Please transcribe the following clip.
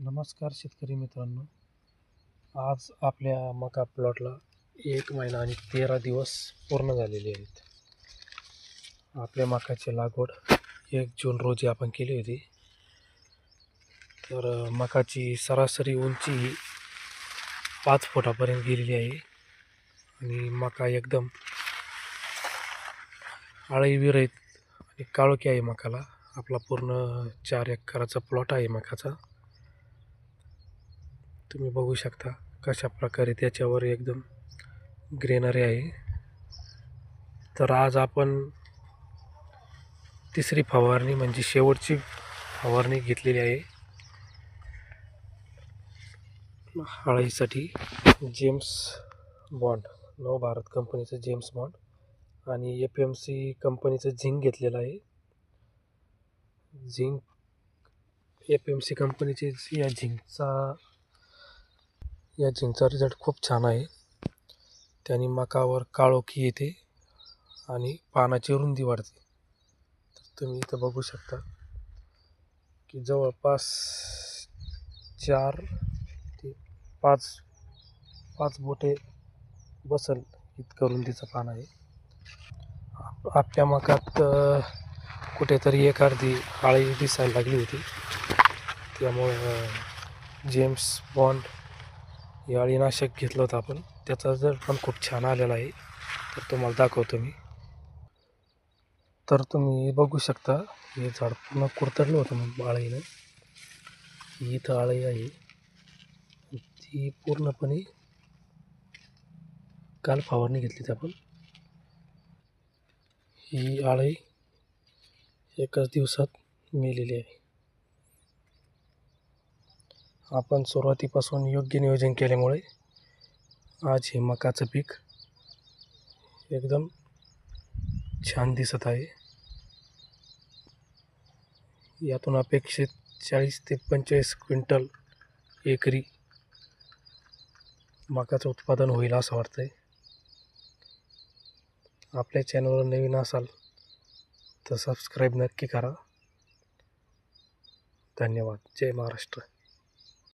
नमस्कार शेतकरी मित्रांनो. आज आपल्या मका प्लॉटला एक महिना आणि तेरा दिवस पूर्ण झालेले आहेत. आपल्या मकाची लागवड एक जून रोजी आपण केली होती. तर मकाची सरासरी उंची ही पाच फुटापर्यंत गेलेली आहे. आणि मका एकदम आळी विरहित आणि काळोखी आहे मकाला. आपला पूर्ण चार एकराचा प्लॉट आहे मकाचा. तुम्ही बघू शकता कशा प्रकारे त्याच्यावर एकदम ग्रेनरी आहे. तर आज आपण तिसरी फवारणी म्हणजे शेवटची फवारणी घेतलेली आहे. हळईसाठी जेम्स बॉन्ड नव भारत कंपनीचं जेम्स बॉन्ड आणि एफ एम सी कंपनीचं झिंक घेतलेलं आहे. झिंक एफ एम सी कंपनीचे या झिंकचा या जिंकचा रिझल्ट खूप छान आहे. त्याने मकावर काळोखी येते आणि पानाची रुंदी वाढते. तर तुम्ही इथं बघू शकता की जवळपास चार ते पाच पाच बोटे बसल इतकं रुंदीचं पान आहे. आपल्या मकात कुठेतरी एक अर्धी आळी दिसायला लागली होती. त्यामुळं जेम्स बॉन्ड याळीनाशक अळीनाशक घेतलं होतं आपण. त्याचा जर पण खूप छान आलेला आहे तर तुम्हाला दाखवतो मी. तर तुम्ही बघू शकता हे झाड पूर्ण कुरतडलं होतं मग आळीनं ही इथं आळी आहे. ती पूर्णपणे काल फवारणी घेतली होती आपण. ही आळी एकाच दिवसात मेलेली आहे. आपण सुरुवातीपासून योग्य नियोजन केल्यामुळे आज हे मकाचं पीक एकदम छान दिसत आहे. यातून अपेक्षित चाळीस ते पंचेचाळीस क्विंटल एकरी मकाचं उत्पादन होईल असं वाटतं आहे आपल्या चॅनलवर नवीन असाल तर सबस्क्राईब नक्की करा. धन्यवाद. जय महाराष्ट्र.